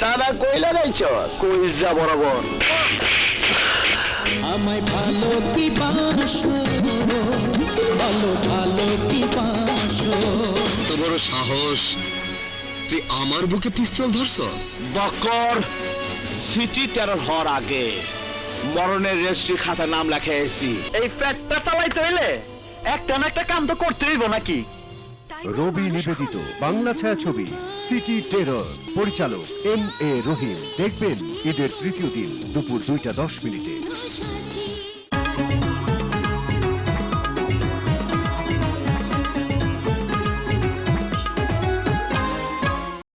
সাদা কই লাগাইছস কইজা বরাবর। আমায় ভালো কি বাসো ভালো ভালো কি বাসো এত বড় সাহস তুই আমার বুকে পিস্তল ধরছস? বকর সিটি টেরর হওয়ার আগে মরণের রেজিস্ট্রি খাতা নাম লেখে এসি এই ফ্যাক্টটা চালাইতে হইলে একটা না একটা কাম তো করতে হইব নাকি? রবি নিবেদিত, বাংলা ছায়াছবি সিটি টেরর পরিচালক এম এ রহিম দেখবেন ঈদের তৃতীয় দিন দুপুর দুইটা দশ মিনিটে।